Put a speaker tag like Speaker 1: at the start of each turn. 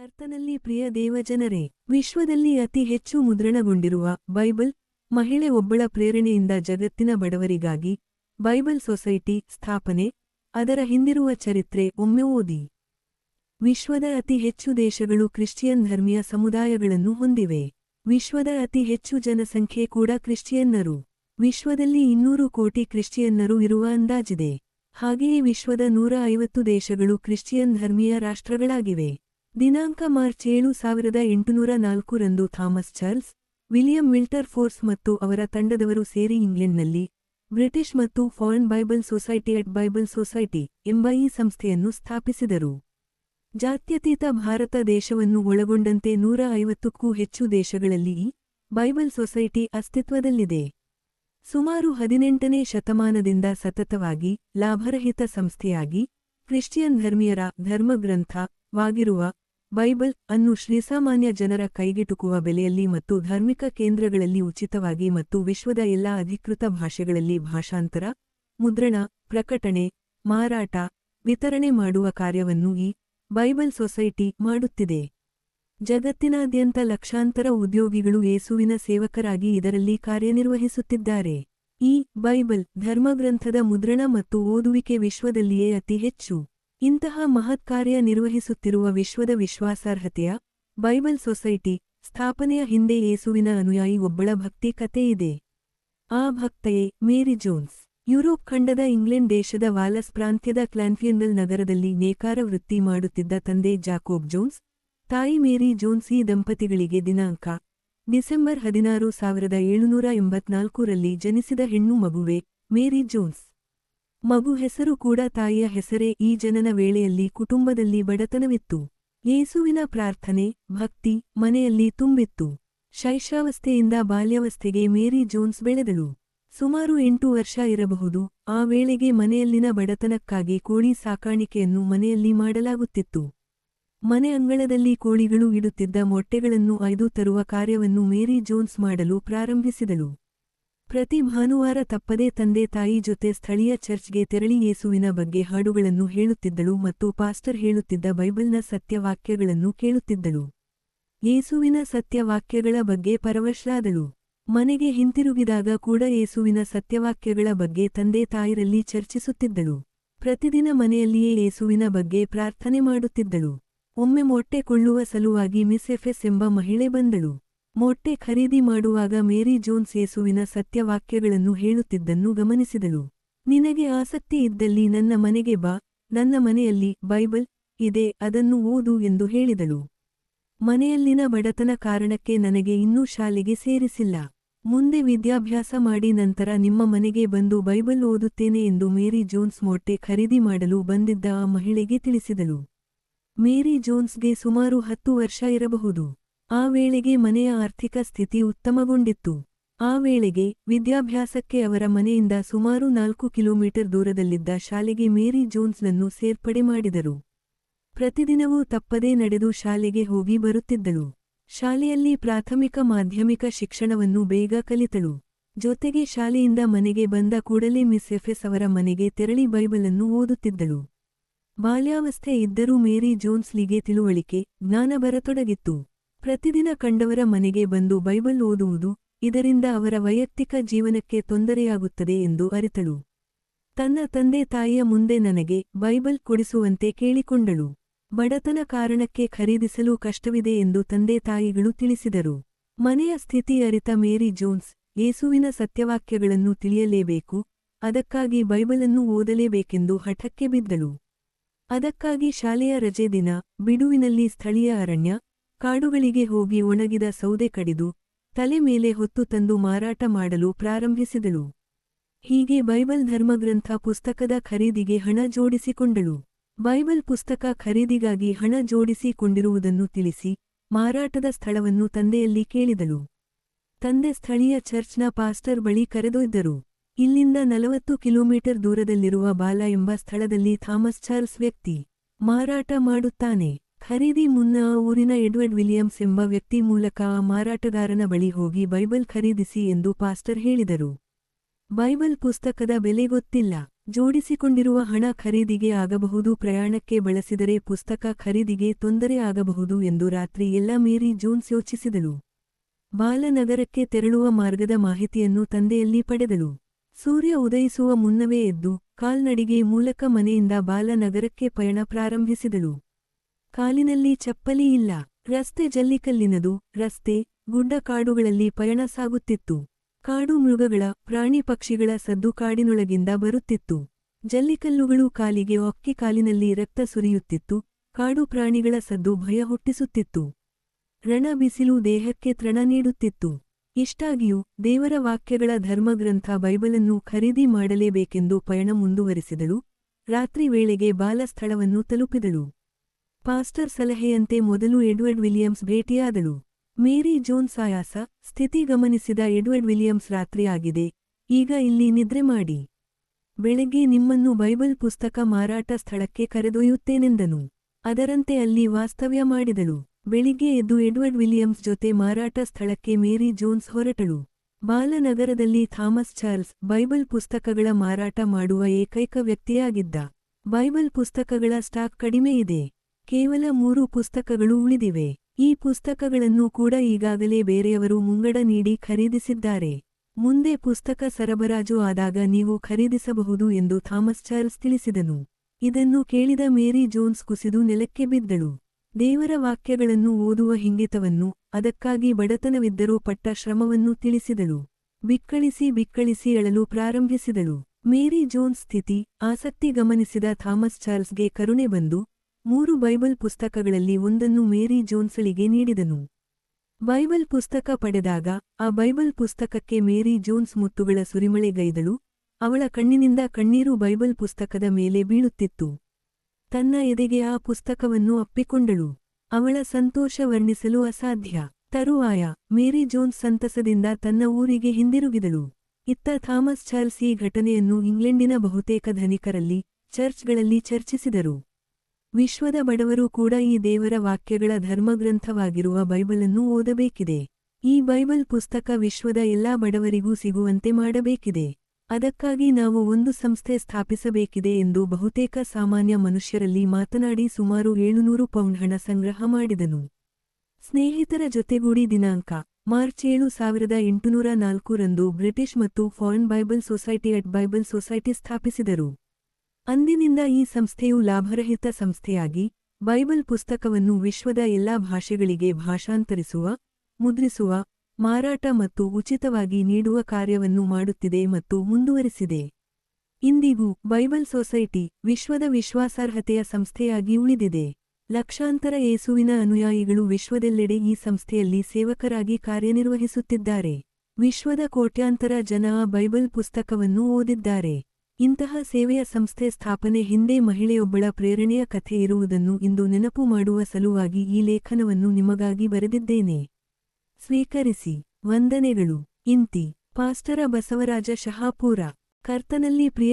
Speaker 1: ಕರ್ತನಲ್ಲಿ ಪ್ರಿಯ ದೇವಜನರೇ, ವಿಶ್ವದಲ್ಲಿ ಅತಿ ಹೆಚ್ಚು ಮುದ್ರಣಗೊಂಡಿರುವ ಬೈಬಲ್, ಮಹಿಳೆ ಒಬ್ಬಳ ಪ್ರೇರಣೆಯಿಂದ ಜಗತ್ತಿನ ಬಡವರಿಗಾಗಿ ಬೈಬಲ್ ಸೊಸೈಟಿ ಸ್ಥಾಪನೆ, ಅದರ ಹಿಂದಿರುವ ಚರಿತ್ರೆ ಒಮ್ಮೆ ಓದಿ. ವಿಶ್ವದ ಅತಿ ಹೆಚ್ಚು ದೇಶಗಳು ಕ್ರಿಶ್ಚಿಯನ್ ಧರ್ಮೀಯ ಸಮುದಾಯಗಳನ್ನು ಹೊಂದಿವೆ. ವಿಶ್ವದ ಅತಿ ಹೆಚ್ಚು ಜನಸಂಖ್ಯೆ ಕೂಡ ಕ್ರಿಶ್ಚಿಯನ್ನರು. ವಿಶ್ವದಲ್ಲಿ ಇನ್ನೂರು ಕೋಟಿ ಕ್ರಿಶ್ಚಿಯನ್ನರು ಇರುವ ಅಂದಾಜಿದೆ. ಹಾಗೆಯೇ ವಿಶ್ವದ ನೂರ ಐವತ್ತು ದೇಶಗಳು ಕ್ರಿಶ್ಚಿಯನ್ ಧರ್ಮೀಯ ರಾಷ್ಟ್ರಗಳಾಗಿವೆ. ದಿನಾಂಕ ಮಾರ್ಚ್ ಏಳು ಸಾವಿರದ ಎಂಟುನೂರ ನಾಲ್ಕರಂದು Thomas Charles, William Wilberforce ಮತ್ತು ಅವರ ತಂಡದವರು ಸೇರಿ ಇಂಗ್ಲೆಂಡ್ನಲ್ಲಿ ಬ್ರಿಟಿಷ್ ಮತ್ತು foreign Bible society at Bible society ಎಂಬ ಈ ಸಂಸ್ಥೆಯನ್ನು ಸ್ಥಾಪಿಸಿದರು. ಜಾತ್ಯತೀತ ಭಾರತ ದೇಶವನ್ನು ಒಳಗೊಂಡಂತೆ ನೂರ ಐವತ್ತಕ್ಕೂ ಹೆಚ್ಚು ದೇಶಗಳಲ್ಲಿ ಬೈಬಲ್ ಸೊಸೈಟಿ ಅಸ್ತಿತ್ವದಲ್ಲಿದೆ. ಸುಮಾರು ಹದಿನೆಂಟನೇ ಶತಮಾನದಿಂದ ಸತತವಾಗಿ ಲಾಭರಹಿತ ಸಂಸ್ಥೆಯಾಗಿ ಕ್ರಿಶ್ಚಿಯನ್ ಧರ್ಮೀಯರ ಧರ್ಮಗ್ರಂಥ ವಾಗಿರುವ ಬೈಬಲ್ ಅನ್ನು ಶ್ರೀಸಾಮಾನ್ಯ ಜನರ ಕೈಗೆಟುಕುವ ಬೆಲೆಯಲ್ಲಿ ಮತ್ತು ಧಾರ್ಮಿಕ ಕೇಂದ್ರಗಳಲ್ಲಿ ಉಚಿತವಾಗಿ ಮತ್ತು ವಿಶ್ವದ ಎಲ್ಲಾ ಅಧಿಕೃತ ಭಾಷೆಗಳಲ್ಲಿ ಭಾಷಾಂತರ, ಮುದ್ರಣ, ಪ್ರಕಟಣೆ, ಮಾರಾಟ, ವಿತರಣೆ ಮಾಡುವ ಕಾರ್ಯವನ್ನು ಈ ಬೈಬಲ್ ಸೊಸೈಟಿ ಮಾಡುತ್ತಿದೆ. ಜಗತ್ತಿನಾದ್ಯಂತ ಲಕ್ಷಾಂತರ ಉದ್ಯೋಗಿಗಳು ಯೇಸುವಿನ ಸೇವಕರಾಗಿ ಇದರಲ್ಲಿ ಕಾರ್ಯನಿರ್ವಹಿಸುತ್ತಿದ್ದಾರೆ. ಈ ಬೈಬಲ್ ಧರ್ಮಗ್ರಂಥದ ಮುದ್ರಣ ಮತ್ತು ಓದುವಿಕೆ ವಿಶ್ವದಲ್ಲಿಯೇ ಅತಿ ಹೆಚ್ಚು. ಇಂತಹ ಮಹತ್ ಕಾರ್ಯ ನಿರ್ವಹಿಸುತ್ತಿರುವ ವಿಶ್ವದ ವಿಶ್ವಾಸಾರ್ಹತೆಯ ಬೈಬಲ್ ಸೊಸೈಟಿ ಸ್ಥಾಪನೆಯ ಹಿಂದೆ ಯೇಸುವಿನ ಅನುಯಾಯಿ ಒಬ್ಬಳ ಭಕ್ತಿ ಕಥೆಯಿದೆ ಆ ಭಕ್ತೆಯೇ ಮೇರಿ ಜೋನ್ಸ್. ಯುರೋಪ್ ಖಂಡದ ಇಂಗ್ಲೆಂಡ್ ದೇಶದ ವಾಲಸ್ ಪ್ರಾಂತ್ಯದ ಕ್ಲಾನ್ಫಿಯನ್ನಲ್ ನಗರದಲ್ಲಿ ನೇಕಾರ ವೃತ್ತಿ ಮಾಡುತ್ತಿದ್ದ ತಂದೆ ಜಾಕೋಬ್ ಜೋನ್ಸ್, ತಾಯಿ ಮೇರಿ ಜೋನ್ಸ್ ಈ ದಂಪತಿಗಳಿಗೆ ದಿನಾಂಕ, ಡಿಸೆಂಬರ್ ಹದಿನಾರು ಸಾವಿರದ ಏಳುನೂರ ಎಂಬತ್ನಾಲ್ಕರಲ್ಲಿ ಜನಿಸಿದ ಹೆಣ್ಣು ಮಗುವೆ ಮೇರಿ ಜೋನ್ಸ್. ಮಗು ಹೆಸರು ಕೂಡ ತಾಯಿಯ ಹೆಸರೇ. ಈ ಜನನ ವೇಳೆಯಲ್ಲಿ ಕುಟುಂಬದಲ್ಲಿ ಬಡತನವಿತ್ತು. ಯೇಸುವಿನ ಪ್ರಾರ್ಥನೆ, ಭಕ್ತಿ ಮನೆಯಲ್ಲಿ ತುಂಬಿತ್ತು. ಶೈಶಾವಸ್ಥೆಯಿಂದ ಬಾಲ್ಯಾವಸ್ಥೆಗೆ ಮೇರಿ ಜೋನ್ಸ್ ಬೆಳೆದಳು. ಸುಮಾರು ಎಂಟು ವರ್ಷ ಇರಬಹುದು. ಆ ವೇಳೆಗೆ ಮನೆಯಲ್ಲಿನ ಬಡತನಕ್ಕಾಗಿ ಕೋಳಿ ಸಾಕಾಣಿಕೆಯನ್ನು ಮನೆಯಲ್ಲಿ ಮಾಡಲಾಗುತ್ತಿತ್ತು. ಮನೆ ಅಂಗಳದಲ್ಲಿ ಕೋಳಿಗಳು ಇಡುತ್ತಿದ್ದ ಮೊಟ್ಟೆಗಳನ್ನು ಐದು ತರುವ ಕಾರ್ಯವನ್ನು ಮೇರಿ ಜೋನ್ಸ್ ಮಾಡಲು ಪ್ರಾರಂಭಿಸಿದಳು. ಪ್ರತಿ ಭಾನುವಾರ ತಪ್ಪದೇ ತಂದೆ ತಾಯಿ ಜೊತೆ ಸ್ಥಳೀಯ ಚರ್ಚ್ಗೆ ತೆರಳಿ ಯೇಸುವಿನ ಬಗ್ಗೆ ಹಾಡುಗಳನ್ನು ಹೇಳುತ್ತಿದ್ದಳು ಮತ್ತು ಪಾಸ್ಟರ್ ಹೇಳುತ್ತಿದ್ದ ಬೈಬಲ್ನ ಸತ್ಯವಾಕ್ಯಗಳನ್ನು ಕೇಳುತ್ತಿದ್ದಳು. ಯೇಸುವಿನ ಸತ್ಯವಾಕ್ಯಗಳ ಬಗ್ಗೆ ಪರವಶರಾದಳು. ಮನೆಗೆ ಹಿಂತಿರುಗಿದಾಗ ಕೂಡ ಯೇಸುವಿನ ಸತ್ಯವಾಕ್ಯಗಳ ಬಗ್ಗೆ ತಂದೆ ತಾಯಿರಲ್ಲಿ ಚರ್ಚಿಸುತ್ತಿದ್ದಳು. ಪ್ರತಿದಿನ ಮನೆಯಲ್ಲಿಯೇ ಯೇಸುವಿನ ಬಗ್ಗೆ ಪ್ರಾರ್ಥನೆ ಮಾಡುತ್ತಿದ್ದಳು. ಒಮ್ಮೆ ಮೊಟ್ಟೆ ಕೊಳ್ಳುವ ಸಲುವಾಗಿ ಮಿಸ್ ಎಫೆಸ್ ಎಂಬ ಮಹಿಳೆ ಬಂದಳು. ಮೊಟ್ಟೆ ಖರೀದಿ ಮಾಡುವಾಗ ಮೇರಿ ಜೋನ್ಸ್ ಯೇಸುವಿನ ಸತ್ಯವಾಕ್ಯಗಳನ್ನು ಹೇಳುತ್ತಿದ್ದನ್ನು ಗಮನಿಸಿದಳು. ನಿನಗೆ ಆಸಕ್ತಿ ಇದ್ದಲ್ಲಿ ನನ್ನ ಮನೆಗೆ ಬಾ, ನನ್ನ ಮನೆಯಲ್ಲಿ ಬೈಬಲ್ ಇದೆ, ಅದನ್ನು ಓದು ಎಂದು ಹೇಳಿದಳು. ಮನೆಯಲ್ಲಿನ ಬಡತನ ಕಾರಣಕ್ಕೆ ನನಗೆ ಇನ್ನೂ ಶಾಲೆಗೆ ಸೇರಿಸಿಲ್ಲ. ಮುಂದೆ ವಿದ್ಯಾಭ್ಯಾಸ ಮಾಡಿ ನಂತರ ನಿಮ್ಮ ಮನೆಗೆ ಬಂದು ಬೈಬಲ್ ಓದುತ್ತೇನೆ ಎಂದು ಮೇರಿ ಜೋನ್ಸ್ ಮೊಟ್ಟೆ ಖರೀದಿ ಮಾಡಲು ಬಂದಿದ್ದ ಆ ಮಹಿಳೆಗೆ ತಿಳಿಸಿದಳು. ಮೇರಿ ಜೋನ್ಸ್ಗೆ ಸುಮಾರು ಹತ್ತು ವರ್ಷ ಇರಬಹುದು. ಆ ವೇಳೆಗೆ ಮನೆಯ ಆರ್ಥಿಕ ಸ್ಥಿತಿ ಉತ್ತಮಗೊಂಡಿತ್ತು. ಆ ವೇಳೆಗೆ ವಿದ್ಯಾಭ್ಯಾಸಕ್ಕೆ ಅವರ ಮನೆಯಿಂದ ಸುಮಾರು ನಾಲ್ಕು ಕಿಲೋಮೀಟರ್ ದೂರದಲ್ಲಿದ್ದ ಶಾಲೆಗೆ ಮೇರಿ ಜೋನ್ಸ್ನನ್ನು ಸೇರ್ಪಡೆ ಮಾಡಿದರು. ಪ್ರತಿದಿನವೂ ತಪ್ಪದೇ ನಡೆದು ಶಾಲೆಗೆ ಹೋಗಿ ಬರುತ್ತಿದ್ದಳು. ಶಾಲೆಯಲ್ಲಿ ಪ್ರಾಥಮಿಕ ಮಾಧ್ಯಮಿಕ ಶಿಕ್ಷಣವನ್ನು ಬೇಗ ಕಲಿತಳು. ಜೊತೆಗೆ ಶಾಲೆಯಿಂದ ಮನೆಗೆ ಬಂದ ಕೂಡಲೇ ಮಿಸ್ ಎಫೆಸ್ ಅವರ ಮನೆಗೆ ತೆರಳಿ ಬೈಬಲನ್ನು ಓದುತ್ತಿದ್ದಳು. ಬಾಲ್ಯಾವಸ್ಥೆ ಇದ್ದರೂ ಮೇರಿ ಜೋನ್ಸ್ಲಿಗೆ ತಿಳುವಳಿಕೆ, ಜ್ಞಾನ ಬರತೊಡಗಿತ್ತು. ಪ್ರತಿದಿನ ಕಂಡವರ ಮನೆಗೆ ಬಂದು ಬೈಬಲ್ ಓದುವುದು ಇದರಿಂದ ಅವರ ವೈಯಕ್ತಿಕ ಜೀವನಕ್ಕೆ ತೊಂದರೆಯಾಗುತ್ತದೆ ಎಂದು ಅರಿತಳು. ತನ್ನ ತಂದೆ ತಾಯಿಯ ಮುಂದೆ ನನಗೆ ಬೈಬಲ್ ಕೊಡಿಸುವಂತೆ ಕೇಳಿಕೊಂಡಳು. ಬಡತನ ಕಾರಣಕ್ಕೆ ಖರೀದಿಸಲು ಕಷ್ಟವಿದೆ ಎಂದು ತಂದೆ ತಾಯಿಗಳು ತಿಳಿಸಿದರು. ಮನೆಯ ಸ್ಥಿತಿ ಅರಿತ ಮೇರಿ ಜೋನ್ಸ್ ಯೇಸುವಿನ ಸತ್ಯವಾಕ್ಯಗಳನ್ನು ತಿಳಿಯಲೇಬೇಕು, ಅದಕ್ಕಾಗಿ ಬೈಬಲನ್ನು ಓದಲೇಬೇಕೆಂದು ಹಠಕ್ಕೆ ಬಿದ್ದಳು. ಅದಕ್ಕಾಗಿ ಶಾಲೆಯ ರಜೆ ದಿನ, ಬಿಡುವಿನಲ್ಲಿ ಸ್ಥಳೀಯ ಅರಣ್ಯ ಕಾಡುಗಳಿಗೆ ಹೋಗಿ ಒಣಗಿದ ಸೌದೆ ಕಡಿದು ತಲೆ ಮೇಲೆ ಹೊತ್ತು ತಂದು ಮಾರಾಟ ಮಾಡಲು ಪ್ರಾರಂಭಿಸಿದಳು. ಹೀಗೆ ಬೈಬಲ್ ಧರ್ಮಗ್ರಂಥ ಪುಸ್ತಕದ ಖರೀದಿಗೆ ಹಣ ಜೋಡಿಸಿಕೊಂಡಳು. ಬೈಬಲ್ ಪುಸ್ತಕ ಖರೀದಿಗಾಗಿ ಹಣ ಜೋಡಿಸಿಕೊಂಡಿರುವುದನ್ನು ತಿಳಿಸಿ ಮಾರಾಟದ ಸ್ಥಳವನ್ನು ತಂದೆಯಲ್ಲಿ ಕೇಳಿದಳು. ತಂದೆ ಸ್ಥಳೀಯ ಚರ್ಚ್ನ ಪಾಸ್ಟರ್ ಬಳಿ ಕರೆದೊಯ್ದರು. ಇಲ್ಲಿಂದ ನಲವತ್ತು ಕಿಲೋಮೀಟರ್ ದೂರದಲ್ಲಿರುವ ಬಾಲ ಎಂಬ ಸ್ಥಳದಲ್ಲಿ ಥಾಮಸ್ ಚಾರ್ಲ್ಸ್ ವ್ಯಕ್ತಿ ಮಾರಾಟ ಮಾಡುತ್ತಾನೆ. ಖರೀದಿ ಮುನ್ನ ಊರಿನ ಎಡ್ವರ್ಡ್ ವಿಲಿಯಮ್ಸ್ ಎಂಬ ವ್ಯಕ್ತಿ ಮೂಲಕ ಆ ಮಾರಾಟಗಾರನ ಬಳಿ ಹೋಗಿ ಬೈಬಲ್ ಖರೀದಿಸಿ ಎಂದು ಪಾಸ್ಟರ್ ಹೇಳಿದರು. ಬೈಬಲ್ ಪುಸ್ತಕದ ಬೆಲೆ ಗೊತ್ತಿಲ್ಲ. ಜೋಡಿಸಿಕೊಂಡಿರುವ ಹಣ ಖರೀದಿಗೆ ಆಗಬಹುದು ಪ್ರಯಾಣಕ್ಕೆ ಬಳಸಿದರೆ ಪುಸ್ತಕ ಖರೀದಿಗೆ ತೊಂದರೆ ಆಗಬಹುದು ಎಂದು ರಾತ್ರಿ ಎಲ್ಲ ಮೇರಿ ಜೋನ್ಸ್ ಯೋಚಿಸಿದಳು. ಬಾಲನಗರಕ್ಕೆ ತೆರಳುವ ಮಾರ್ಗದ ಮಾಹಿತಿಯನ್ನು ತಂದೆಯಲ್ಲಿ ಪಡೆದಳು. ಸೂರ್ಯ ಉದಯಿಸುವ ಮುನ್ನವೇ ಎದ್ದು ಕಾಲ್ನಡಿಗೆ ಮೂಲಕ ಮನೆಯಿಂದ ಬಾಲನಗರಕ್ಕೆ ಪಯಣ ಪ್ರಾರಂಭಿಸಿದಳು. ಕಾಲಿನಲ್ಲಿ ಚಪ್ಪಲಿ ಇಲ್ಲ. ರಸ್ತೆ ಜಲ್ಲಿಕಲ್ಲಿನದು, ರಸ್ತೆ, ಗುಡ್ಡ ಕಾಡುಗಳಲ್ಲಿ ಪಯಣ ಸಾಗುತ್ತಿತ್ತು. ಕಾಡು ಮೃಗಗಳ, ಪ್ರಾಣಿ ಪಕ್ಷಿಗಳ ಸದ್ದು ಕಾಡಿನೊಳಗಿಂದ ಬರುತ್ತಿತ್ತು. ಜಲ್ಲಿಕಲ್ಲುಗಳು ಕಾಲಿಗೆ ಒಕ್ಕಿ ಕಾಲಿನಲ್ಲಿ ರಕ್ತ ಸುರಿಯುತ್ತಿತ್ತು. ಕಾಡು ಪ್ರಾಣಿಗಳ ಸದ್ದು ಭಯ ಹುಟ್ಟಿಸುತ್ತಿತ್ತು. ರಣ ಬಿಸಿಲು ದೇಹಕ್ಕೆ ತೃಣ ನೀಡುತ್ತಿತ್ತು. ಇಷ್ಟಾಗಿಯೂ ದೇವರ ವಾಕ್ಯಗಳ ಧರ್ಮಗ್ರಂಥ ಬೈಬಲನ್ನು ಖರೀದಿ ಮಾಡಲೇಬೇಕೆಂದು ಪಯಣ ಮುಂದುವರಿಸಿದಳು. ರಾತ್ರಿ ವೇಳೆಗೆ ಬಾಲಸ್ಥಳವನ್ನು ತಲುಪಿದಳು. ಪಾಸ್ಟರ್ ಸಲಹೆಯಂತೆ ಮೊದಲು ಎಡ್ವರ್ಡ್ ವಿಲಿಯಮ್ಸ್ ಭೇಟಿಯಾದಳು. ಮೇರಿ ಜೋನ್ ಆಯಾಸ ಸ್ಥಿತಿ ಗಮನಿಸಿದ ಎಡ್ವರ್ಡ್ ವಿಲಿಯಮ್ಸ್ ರಾತ್ರಿಯಾಗಿದೆ ಈಗ ಇಲ್ಲಿ ನಿದ್ರೆ ಮಾಡಿ. ಬೆಳಗ್ಗೆ ನಿಮ್ಮನ್ನು ಬೈಬಲ್ ಪುಸ್ತಕ ಮಾರಾಟ ಸ್ಥಳಕ್ಕೆ ಕರೆದೊಯ್ಯುತ್ತೇನೆಂದನು. ಅದರಂತೆ ಅಲ್ಲಿ ವಾಸ್ತವ್ಯ ಮಾಡಿದಳು. ಬೆಳಿಗ್ಗೆ ಎದ್ದು ಎಡ್ವರ್ಡ್ ವಿಲಿಯಮ್ಸ್ ಜೊತೆ ಮಾರಾಟ ಸ್ಥಳಕ್ಕೆ ಮೇರಿ ಜೋನ್ಸ್ ಹೊರಟಳು. ಬಾಲನಗರದಲ್ಲಿ ಥಾಮಸ್ ಚಾರ್ಲ್ಸ್ ಬೈಬಲ್ ಪುಸ್ತಕಗಳ ಮಾರಾಟ ಮಾಡುವ ಏಕೈಕ ವ್ಯಕ್ತಿಯಾಗಿದ್ದ. ಬೈಬಲ್ ಪುಸ್ತಕಗಳ ಸ್ಟಾಕ್ ಕಡಿಮೆ ಇದೆ. ಕೇವಲ ಮೂರು ಪುಸ್ತಕಗಳು ಉಳಿದಿವೆ. ಈ ಪುಸ್ತಕಗಳನ್ನು ಕೂಡ ಈಗಾಗಲೇ ಬೇರೆಯವರು ಮುಂಗಡ ನೀಡಿ ಖರೀದಿಸಿದ್ದಾರೆ. ಮುಂದೆ ಪುಸ್ತಕ ಸರಬರಾಜು ಆದಾಗ ನೀವು ಖರೀದಿಸಬಹುದು ಎಂದು ಥಾಮಸ್ ಚಾರ್ಲ್ಸ್ ತಿಳಿಸಿದನು. ಇದನ್ನು ಕೇಳಿದ ಮೇರಿ ಜೋನ್ಸ್ ಕುಸಿದು ನೆಲಕ್ಕೆ ಬಿದ್ದಳು. ದೇವರ ವಾಕ್ಯಗಳನ್ನು ಓದುವ ಹಿಂಗಿತವನ್ನು, ಅದಕ್ಕಾಗಿ ಬಡತನವಿದ್ದರೂ ಪಟ್ಟ ಶ್ರಮವನ್ನು ತಿಳಿಸಿದಳು. ಬಿಕ್ಕಳಿಸಿ ಬಿಕ್ಕಳಿಸಿ ಅಳಲು ಪ್ರಾರಂಭಿಸಿದಳು. ಮೇರಿ ಜೋನ್ಸ್ ಸ್ಥಿತಿ, ಆಸಕ್ತಿ ಗಮನಿಸಿದ ಥಾಮಸ್ ಚಾರ್ಲ್ಸ್ಗೆ ಕರುಣೆ ಬಂದು ಮೂರು ಬೈಬಲ್ ಪುಸ್ತಕಗಳಲ್ಲಿ ಒಂದನ್ನು ಮೇರಿ ಜೋನ್ಸಳಿಗೆ ನೀಡಿದನು. ಬೈಬಲ್ ಪುಸ್ತಕ ಪಡೆದಾಗ, ಆ ಬೈಬಲ್ ಪುಸ್ತಕಕ್ಕೆ ಮೇರಿ ಜೋನ್ಸ್ ಮುತ್ತುಗಳ ಸುರಿಮಳೆಗೈದಳು ಅವಳ ಕಣ್ಣಿನಿಂದ ಕಣ್ಣೀರು ಬೈಬಲ್ ಪುಸ್ತಕದ ಮೇಲೆ ಬೀಳುತ್ತಿತ್ತು. ತನ್ನ ಎದೆಗೆ ಆ ಪುಸ್ತಕವನ್ನು ಅಪ್ಪಿಕೊಂಡಳು. ಅವಳ ಸಂತೋಷ ವರ್ಣಿಸಲು ಅಸಾಧ್ಯ. ತರುವಾಯ, ಮೇರಿ ಜೋನ್ಸ್ ಸಂತಸದಿಂದ ತನ್ನ ಊರಿಗೆ ಹಿಂದಿರುಗಿದಳು. ಇತ್ತ ಥಾಮಸ್ ಚಾರ್ಲ್ಸ್ ಈ ಘಟನೆಯನ್ನು ಇಂಗ್ಲೆಂಡಿನ ಬಹುತೇಕ ಧನಿಕರಲ್ಲಿ, ಚರ್ಚ್ಗಳಲ್ಲಿ ಚರ್ಚಿಸಿದರು. ವಿಶ್ವದ ಬಡವರು ಕೂಡ ಈ ದೇವರ ವಾಕ್ಯಗಳ ಧರ್ಮಗ್ರಂಥವಾಗಿರುವ ಬೈಬಲನ್ನು ಓದಬೇಕಿದೆ. ಈ ಬೈಬಲ್ ಪುಸ್ತಕ ವಿಶ್ವದ ಎಲ್ಲಾ ಬಡವರಿಗೂ ಸಿಗುವಂತೆ ಮಾಡಬೇಕಿದೆ. ಅದಕ್ಕಾಗಿ ನಾವು ಒಂದು ಸಂಸ್ಥೆ ಸ್ಥಾಪಿಸಬೇಕಿದೆ ಎಂದು ಬಹುತೇಕ ಸಾಮಾನ್ಯ ಮನುಷ್ಯರಲ್ಲಿ ಮಾತನಾಡಿ ಸುಮಾರು ಏಳುನೂರು ಪೌಂಡ್ ಹಣ ಸಂಗ್ರಹ ಮಾಡಿದನು. ಸ್ನೇಹಿತರ ಜೊತೆಗೂಡಿ ದಿನಾಂಕ, ಮಾರ್ಚ್ ಏಳು ಸಾವಿರದ ಎಂಟುನೂರ ನಾಲ್ಕರಂದು ಬ್ರಿಟಿಷ್ ಮತ್ತು foreign Bible society at Bible society ಸ್ಥಾಪಿಸಿದರು. ಅಂದಿನಿಂದ ಈ ಸಂಸ್ಥೆಯು ಲಾಭರಹಿತ ಸಂಸ್ಥೆಯಾಗಿ ಬೈಬಲ್ ಪುಸ್ತಕವನ್ನು ವಿಶ್ವದ ಎಲ್ಲಾ ಭಾಷೆಗಳಿಗೆ ಭಾಷಾಂತರಿಸುವ, ಮುದ್ರಿಸುವ, ಮಾರಾಟ ಮತ್ತು ಉಚಿತವಾಗಿ ನೀಡುವ ಕಾರ್ಯವನ್ನು ಮಾಡುತ್ತಿದೆ ಮತ್ತು ಮುಂದುವರಿಸಿದೆ. ಇಂದಿಗೂ ಬೈಬಲ್ ಸೊಸೈಟಿ ವಿಶ್ವದ ವಿಶ್ವಾಸಾರ್ಹತೆಯ ಸಂಸ್ಥೆಯಾಗಿ ಉಳಿದಿದೆ. ಲಕ್ಷಾಂತರ ಯೇಸುವಿನ ಅನುಯಾಯಿಗಳು ವಿಶ್ವದೆಲ್ಲೆಡೆ ಈ ಸಂಸ್ಥೆಯಲ್ಲಿ ಸೇವಕರಾಗಿ ಕಾರ್ಯನಿರ್ವಹಿಸುತ್ತಿದ್ದಾರೆ. ವಿಶ್ವದ ಕೋಟ್ಯಾಂತರ ಜನ ಬೈಬಲ್ ಪುಸ್ತಕವನ್ನು ಓದಿದ್ದಾರೆ. ಇಂತಹ ಸೇವೆಯ ಸಂಸ್ಥೆ ಸ್ಥಾಪನೆ ಹಿಂದೆ ಮಹಿಳೆಯೊಬ್ಬಳ ಪ್ರೇರಣೆಯ ಕಥೆ ಇರುವುದನ್ನು ಇಂದು ನೆನಪು ಮಾಡುವ ಸಲುವಾಗಿ ಈ ಲೇಖನವನ್ನು ನಿಮಗಾಗಿ ಬರೆದಿದ್ದೇನೆ. ಸ್ವೀಕರಿಸಿ. ವಂದನೆಗಳು. ಇಂತಿ. ಪಾಸ್ಟರ ಬಸವರಾಜ ಶಹಾಪೂರ. ಕರ್ತನಲ್ಲಿ ಪ್ರಿಯ